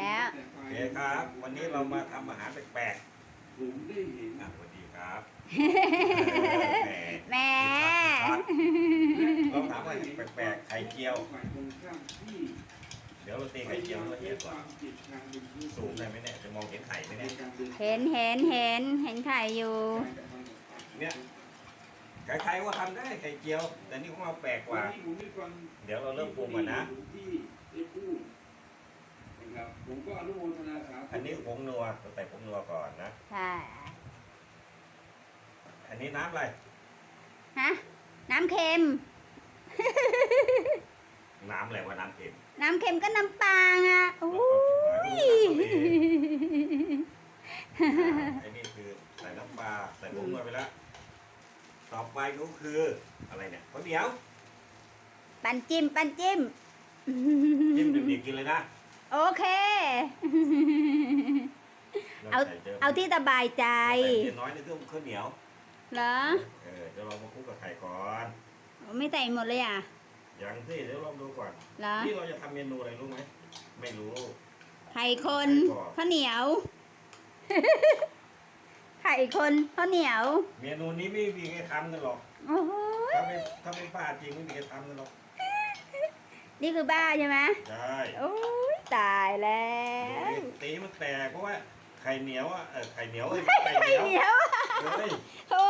แล้ว โอเคครับ วันนี้เรามาทำอาหารแปลกผมได้เห็นๆอะสวัสดีครับแหมเราทำอะไรแปลกๆไข่เจียว ฝ่ายตรงข้ามที่เดี๋ยวเราตีไข่เจียวละเอียดก่อนจิตทางเป็นผู้สูงได้ไหมเนี่ย จะมองเห็นไข่ไหมเนี่ยเห็นเห็นเห็นเห็นไข่อยู่เนี่ยใครๆว่าทำได้ไข่เจียว แต่นี่ของเราแปลกกว่าผมได้ฟังเดี๋ยวเราเริ่มปรุงก่อนนะ ที่ได้พูดนะครับ ผมก็อนุโมทนาสาธุอันนี้ผงนัวเราใส่ผงนัวก่อนนะ ใช่อันนี้น้ำอะไร ฮะ น้ำเค็ม น้ำอะไรวะน้ำเค็ม น้ำเค็มก็น้ำปลาอะโอ้ยไอ้นี่คือใส่น้ำปลาใส่ผงนัวไปแล้วต่อไปก็คืออะไรเนี่ยข้าวเหนียว ปันจิ้มปันจิ้ม จิ้มดิบๆกินเลยนะ โอเค เอาใส่ดิมเอาที่สบายใจใส่เทียนน้อยในเครื่องข้าวเหนียวเหรอเออเดี๋ยวเรามาคลุกกับไข่ก่อนไม่ใส่หมดเลยอะอย่างที่เดี๋ยวลองดูก่อนเหรอนี่เราจะทำเมนูอะไรรู้ไหมไม่รู้ไข่คนไข่กรอบข้าวเหนียวไข่คนข้าวเหนียว เมนูนี้ไม่มีใครทำกันหรอกโอ้โหถ้าไม่ถ้าไม่ป้าจริงไม่มีใครทำกันหรอก นี่คือบ้าใช่ไหมใช่โอ้ย ตายแล้ดูวดิตีมันแตกเพราะว่าไข่เหนียวอะเออไข่เหนียวเอ้ยไข่ไข่เหเหนีนียวยวเฮ้ยโอ้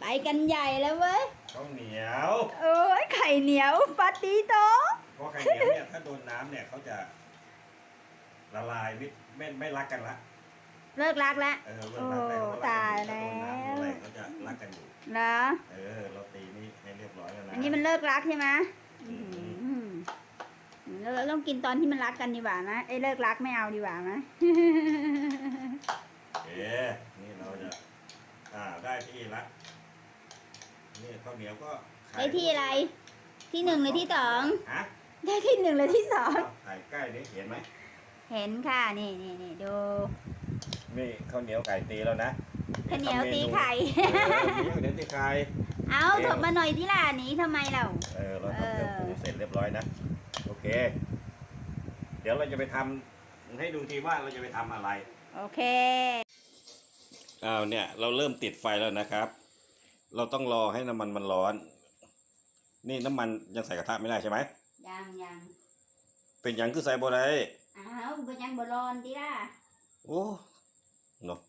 ไปกันใหญ่แล้วเว้ยข้าวเหนียวโอ้ยไข่เหนียวปาติโตเพราะไข่เหนียวเนี่ยถ้าโดนน้ำเนี่ยเขาจะ ละลายไม่ไม่ไม่รักกันละเลิกรักแล้ว เออเลิกรักแล้วโอ้ตายแล้ว ถ้าโดนน้ำโดนอะไรเขาจะรักกันอยู่เหรอเออเราตีนี่ให้เรียบร้อยแล้วนะอันนี้มันเลิกรักใช่ไหมอืมอืม เราเราต้องกินตอนที่มันรักกันดีกว่านะไอ้ยเลิกรักไม่เอาดีกว่านะเอ๊ะนี่เราจะอ่าได้ที่ละนี่ข้าวเหนียวก็ไข่ได้ที่อะไร ที่หนึ่งหรือที่สองฮะได้ที่หนึ่งหรือที่สองไข่ใกล้นี่เห็นไหมเห็นค่ะนี่นี่นี่ดูนี่ข้าวเหนียวไก่ตีแล้วนะข้าวเหนียวตีไข่เออข้าวเหนียวตีไข่เอาโอเคถบมาหน่อยที่ล่ะหนี้ทำไมเราเออเราทำเครื่องปรุงเสร็จเรียบร้อยนะโอ เคเดี๋ยวเราจะไปทำให้ดูทีว่าเราจะไปทำอะไรโอเค อ้าวเนี่ย เราเริ่มติดไฟแล้วนะครับ เราต้องรอให้น้ำมันมันร้อน นี่น้ำมันยังใส่กระทะไม่ได้ใช่ไหม ยังยังเป็นหยังคือใส่บ่ได้อ้าวก็ยังบรอนที่ล่ะโอ้เนาะ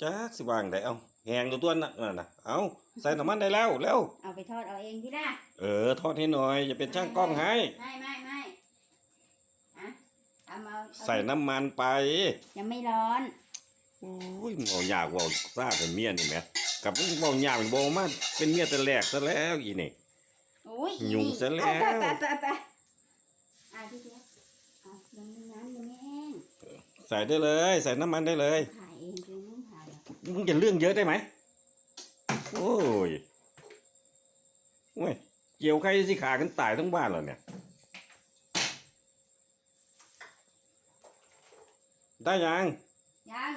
จักสิวางได้เอาแหงตัวตัวนั่นน่ะเอาใส่น้ำมันได้แล้วเร็วเอาไปทอดเอาเองที่ล่ะเออทอดให้หน่อยจะเป็นช่างกล้องให้ ไม่ไม่ไม่อะเอามาเอา ใส่น้ำมันไป ยังไม่ร้อนโอ้ยเมายากเว่าซาเป็นเมียนี่แหมกับเมายากเป็นโบมาเป็นเมียแต่แรกซะแล้วอีนี่ โอ้ยยุ่งซะแล้ว ไปไปไปไปอะพี่เจ๊ยบเอายังไม่น้ำยังไม่แห้งใส่ได้เลย ใส่น้ำมันได้เลยถ่ายเองจริงไม่ถ่ายหรอกมึงจะเรื่องเยอะได้ไหมโอ้ยโอ้ยเกี่ยวใครสิขากันตายทั้งบ้านเหรอเนี่ย ได้ยัง ยัง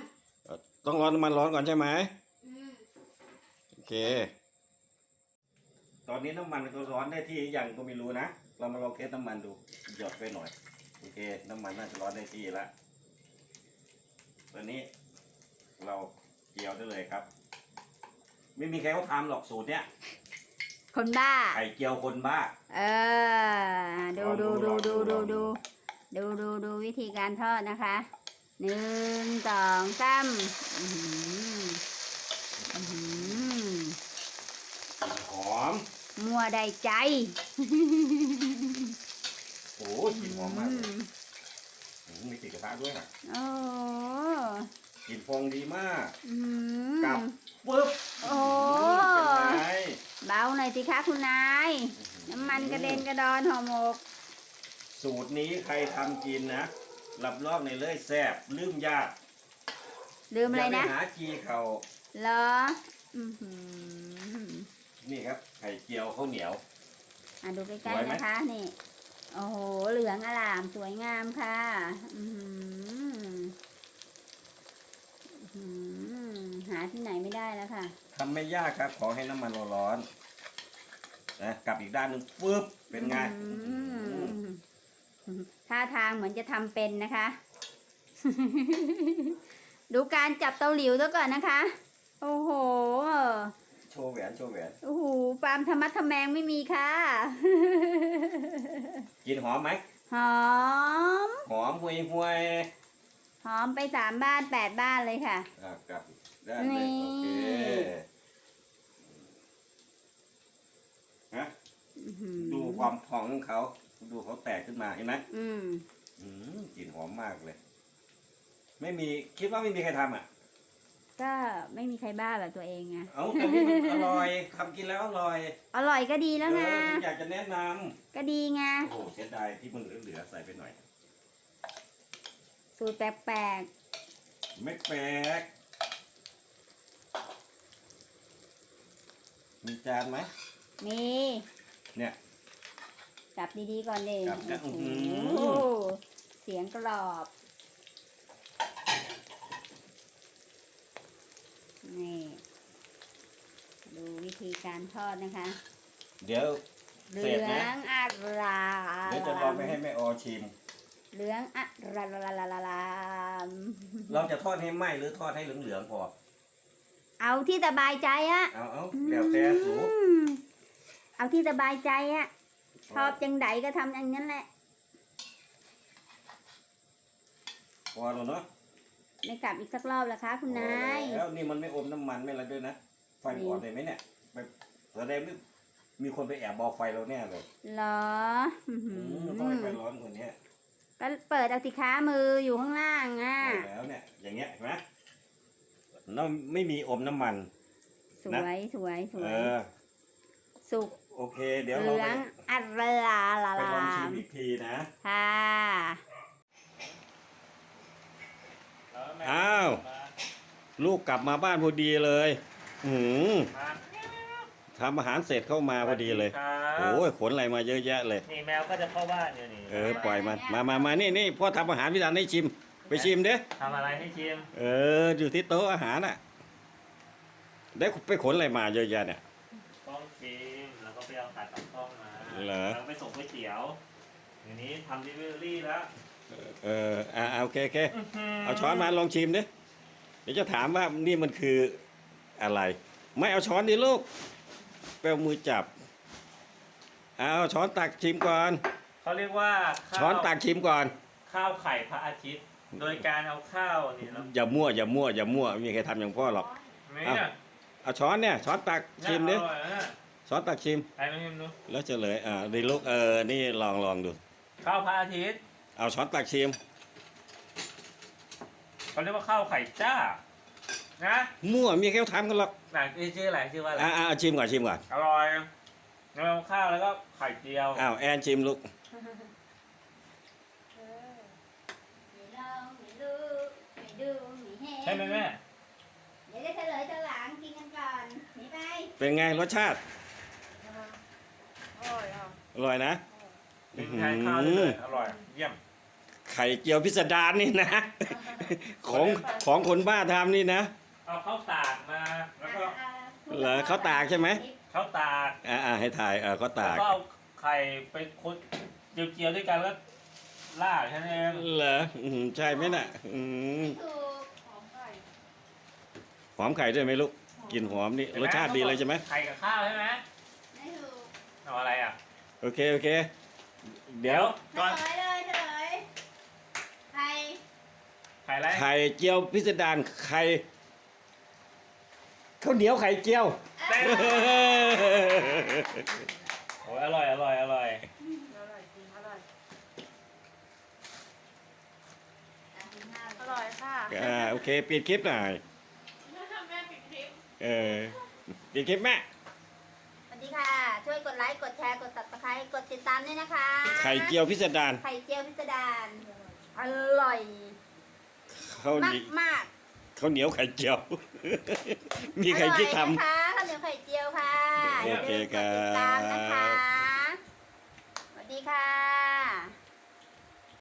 ต้องรอน้ำมันร้อนก่อนใช่ไหมอืมโอเค ตอนนี้น้ำมันก็ร้อนได้ที่ยังก็ไม่รู้นะ เรามาลองเทสน้ำมันดู หยดไปหน่อย โอเค น้ำมันน่าจะร้อนได้ที่แล้วตอนนี้เราเกี่ยวได้เลยครับ ไม่มีใครเขาทำหรอกสูตรเนี้ยคนบ้าไข่เจียวคนบ้า เออ ดูดูดูดูดูดูดูดูดูวิธีการทอดนะคะ หนึ่งสองสามอื้อหืออื้อหือหอม มัวได้ใจ โอ้ยกลิ่นหอมมากเลยอืมมีติดกระทะด้วยนะโอ้กลิ่นฟองดีมากอืมกลับปึ๊บโอ้เป็นไงเบาหน่อยสิคะคุณนาย น้ำมันกระเด็นกระดอนห่อหมก สูตรนี้ใครทำกินนะ รับรองในเลยแซ่บลืมยากลืมอะไรย่านะปหาจีเขาเหรออือหือนี่ครับไข่เจียวข้าวเหนียว อะดูใกสล้วยๆไหม นะคะนี่ โอ้โห เหลืองอลามสวยงามค่ะ อือหืออื้อหือหาที่ไหนไม่ได้แล้วค่ะ ทำไม่ยากครับ ขอให้น้ำมันร้อนๆนะกลับอีกด้านหนึ่งปึ๊บเป็นไงอืม ท่าทางเหมือนจะทำเป็นนะคะ ดูการจับเตาหลิวซะก่อนนะคะ โอ้โห โชว์แหวนโชว์แหวน โอ้โหปาล์มธรรมะทะแมงไม่มีค่ะ กินหอมไหม หอม หอมห่วยห่วยหอมไปสามบ้านแปดบ้านเลยค่ะอะกลับได้านเลยนี่โอเคฮะอื้อหือดูความพองของเขา ดูเขาแตกขึ้นมาเห็นไหมอืมอืมกลิ่นหอมมากเลย ไม่มีคิดว่าไม่มีใครทำอะ ก็ไม่มีใครบ้าแบบตัวเองไงเอาแต่นี่มันอร่อยทำกินแล้วอร่อยอร่อยก็ดีแล้วเอไงอผมอยากจะแนะนก็ดีไงำโอ้โหเสียดายที่มันเหลือๆใส่ไปหน่อย สูตรแปลกไม่แปลกมีจานไหมๆมีเนี่ย จับดีๆก่อนดิจับนะโอ้โหอื้อหือ เสียงกรอบ นี่ ดูวิธีการทอดนะคะ เดี๋ยว เหเสร็ลืจอนะ งอารามเดี๋ยวจะลองไปให้แม่ออชิม เหลืองอารามเราจะทอดให้ไหมหรือทอดให้เหลืองๆพอ เอาที่สบายใจอะเอาเอาเดี๋ยวแต่สูอืมเอาที่สบายใจอะ ชอบจังใดก็ทำอย่างนั้นแหละ พอแล้วเนาะไม่กลับอีกสักรอบละคะ คุณนายพอแล้วนี่มันไม่อมน้ำมันไม่อะไรด้วยนะ ไฟอ่อนเลยไหมเนี่ยไปแสดงว่ามีคนไปแอบบอกไฟเราแน่เลยเหรออื้อหือือมต้องให้ไฟร้อนคนเนี้ยก็เปิดเอาสิค้ามืออยู่ข้างล่างอะเอาแล้วเนี่ย อย่างเงี้ยเห็นไหมเราไม่มีอมน้ำมันสวยสวยสวเอยอ สุก โอเค เดี๋ยวเหเราลืไปองอัลลาลาไปลองลาชิมมอีกทีนะ ค่ะ อ้าว ลูกกลับมาบ้านพอดีเลยหืมทำอาหารเสร็จเข้ามาพอดีเลยโอ้ยขนอะไรมาเยอะแยะเลย นี่แมวก็จะเข้าบ้านอยู่นี่เออปล่อยมันมามามานี่นี่พ่อทำอาหารพี่ดันให้ชิม ไปชิมเด้ทำอะไรให้ชิมเอออยู่ที่โต๊ะอาหารน่ะได้ไปขนอะไรมาเยอะแยะเนี่ย ต้องชิมแล้วก็ไปเอาขาตั้งกล้องมา เหรอ แล้วก็ไปส่งก๋วยเตี๋ยวเดี๋ยวนี้ทำดิลิเวอรี่แล้วเอออ่าโอเคโอเคเอาช้อนมาลองชิมดิเดี๋ยวจะถามว่านี่มันคืออะไร ไม่เอาช้อนดิลูกไปเอามือจับ เอาช้อนตักชิมก่อน เขาเรียกว่าข้าวช้อนตักชิมก่อน ข้าวไข่พระอาทิตย์ โดยการเอาข้าวนี่แล้วอย่ามั่วอย่ามั่วอย่ามั่วไม่มีใครทำอย่างพ่อหรอกเนี่ยเอาช้อนเนี่ยช้อนตักชิมดิน่าอร่อยนะ ช้อนตักชิม ใครมาชิมดูแล้วเฉลยอ่าดิลูกเออนี่ลองลองดู ข้าวพระอาทิตย์เอาช้อนตักชิมเขาเรียกว่าข้าวไข่จ้า นะมั่วมีใครเขาทำกันหรอกหนังชื่ออะไรชื่อว่าอะไรอ่าอ่าชิมก่อนชิมก่อนอร่อยแล้วเอาข้าวแล้วก็ไข่เจียวอ้าวแอนชิมลูกใช่ไหมแม่เดี๋ยวจะเฉลยตอนหลังกินกันก่อนหนีไป เป็นไงรสชาติอร่ อยอะอร่อยนะกินแทนข้าวได้เลยอร่อย เยี่ยม ไข่เจียวพิสดารนี่นะ ของของคนบ้าทำนี่นะ เอาข้าวตากมา แล้วก็เหรอเขาตากใช่ไหมข้าวตากอ่าอ่าให้ถ่ายเออเขาแล้วตากก็เอาไข่ไปคุดเจียวๆด้วยกันแล้วลาดแค่นั้นเองเหรออืมใช่ไหมน่ะ อืมถูกหอมไก่หอมไข่ด้วยไหมลูกกลินหอมนี่รสชาติดีเลยใช่ไหมไข่กับข้าวใช่ไหมไม่ถูกเอาอะไรอะ โอเค โอเค เดี๋ยวเฉก่อนลยเลยเฉลยใครไข่อะไรไข่เจียวพิสดารไข่ข้าวเหนียวไข่เจียว เต้นโอ้ยอร่อย อร่อย อร่อย อร่อยจริงอร่อยอร่อยค่ะ อ่าโอเคปิดคลิปหน่อยแม่ปิดคลิป เออปิดคลิปแม่สวัส ดีค่ะ ช่วยกดไลค์กดแชร์กด subscribe กดติดตามด้วยนะคะ ไข่เจียวพิสดารไข่เจียวพิสดารอร่อยข้าวเหมานีกยวมากข้าวเหนียวไข่เจียว มีๆใครคิดทำอร่อยนะคะข้าวเหนียวไข่เจียวค่ะโอเคย่าลืมกดติดตามนะคะครับสวัสดีค่ะ